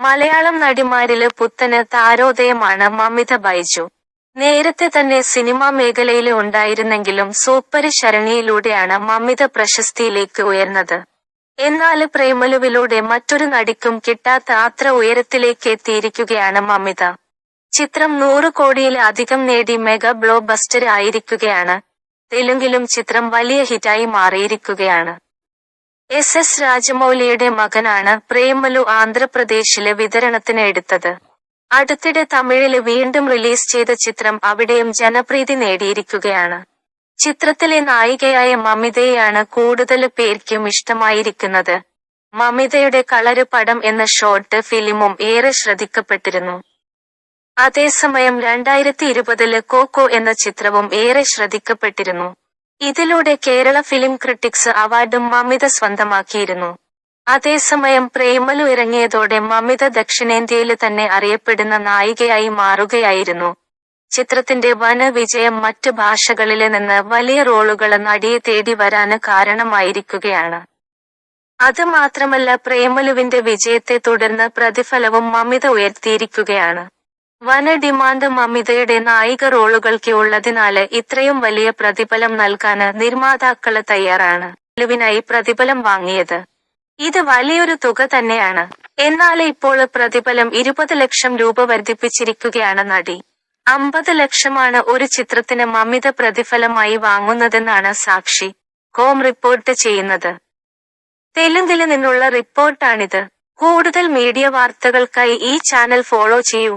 മലയാളം നടിമാരിൽ പുത്തന് താരോദയമാണ് മമിത ബൈജു. നേരത്തെ തന്നെ സിനിമാ മേഖലയിൽ ഉണ്ടായിരുന്നെങ്കിലും സൂപ്പര് ശരണിയിലൂടെയാണ് മമിത പ്രശസ്തിയിലേക്ക് ഉയർന്നത്. എന്നാൽ പ്രേമലുവിലൂടെ മറ്റൊരു നടിക്കും കിട്ടാത്ത അത്ര ഉയരത്തിലേക്ക് എത്തിയിരിക്കുകയാണ് മമിത. ചിത്രം നൂറ് കോടിയിലധികം നേടി മെഗാ ബ്ലോബസ്റ്റർ ബസ്റ്റർ ആയിരിക്കുകയാണ്. തെലുങ്കിലും ചിത്രം വലിയ ഹിറ്റായി മാറിയിരിക്കുകയാണ്. എസ് എസ് രാജമൌലിയുടെ മകനാണ് പ്രേമലു ആന്ധ്രാപ്രദേശിലെ വിതരണത്തിന് എടുത്തത്. അടുത്തിടെ തമിഴിൽ വീണ്ടും റിലീസ് ചെയ്ത ചിത്രം അവിടെയും ജനപ്രീതി നേടിയിരിക്കുകയാണ്. ചിത്രത്തിലെ നായികയായ മമിതയെയാണ് കൂടുതൽ പേർക്കും ഇഷ്ടമായിരിക്കുന്നത്. മമിതയുടെ കളര് പടം എന്ന ഷോർട്ട് ഫിലിമും ഏറെ ശ്രദ്ധിക്കപ്പെട്ടിരുന്നു. അതേസമയം രണ്ടായിരത്തി ഇരുപതിൽ കോക്കോ എന്ന ചിത്രവും ഏറെ ശ്രദ്ധിക്കപ്പെട്ടിരുന്നു. ഇതിലൂടെ കേരള ഫിലിം ക്രിറ്റിക്സ് അവാർഡും മമിത സ്വന്തമാക്കിയിരുന്നു. അതേസമയം പ്രേമലു ഇറങ്ങിയതോടെ മമിത ദക്ഷിണേന്ത്യയിൽ തന്നെ അറിയപ്പെടുന്ന നായികയായി മാറുകയായിരുന്നു. ചിത്രത്തിന്റെ വന വിജയം മറ്റ് ഭാഷകളിൽ നിന്ന് വലിയ റോളുകൾ നടിയെ തേടി വരാന് കാരണമായിരിക്കുകയാണ്. അത് മാത്രമല്ല പ്രേമലുവിന്റെ വിജയത്തെ തുടർന്ന് പ്രതിഫലവും മമിത ഉയർത്തിയിരിക്കുകയാണ്. വന ഡിമാൻഡ് മമിതയുടെ നായിക റോളുകൾക്ക് ഉള്ളതിനാല് ഇത്രയും വലിയ പ്രതിഫലം നൽകാന് നിർമ്മാതാക്കൾ തയ്യാറാണ്. ലുവിനായി പ്രതിഫലം വാങ്ങിയത്. ഇത് വലിയൊരു തുക തന്നെയാണ്. എന്നാൽ ഇപ്പോൾ പ്രതിഫലം ഇരുപത് ലക്ഷം രൂപ വർദ്ധിപ്പിച്ചിരിക്കുകയാണ് നടി. അമ്പത് ലക്ഷമാണ് ഒരു ചിത്രത്തിന് മമിത പ്രതിഫലമായി വാങ്ങുന്നതെന്നാണ് സാക്ഷി. കോം റിപ്പോർട്ട് ചെയ്യുന്നത്. തെലുങ്കിൽ നിന്നുള്ള റിപ്പോർട്ടാണിത്. കൂടുതൽ മീഡിയ വാർത്തകൾക്കായി ഈ ചാനൽ ഫോളോ ചെയ്യൂ.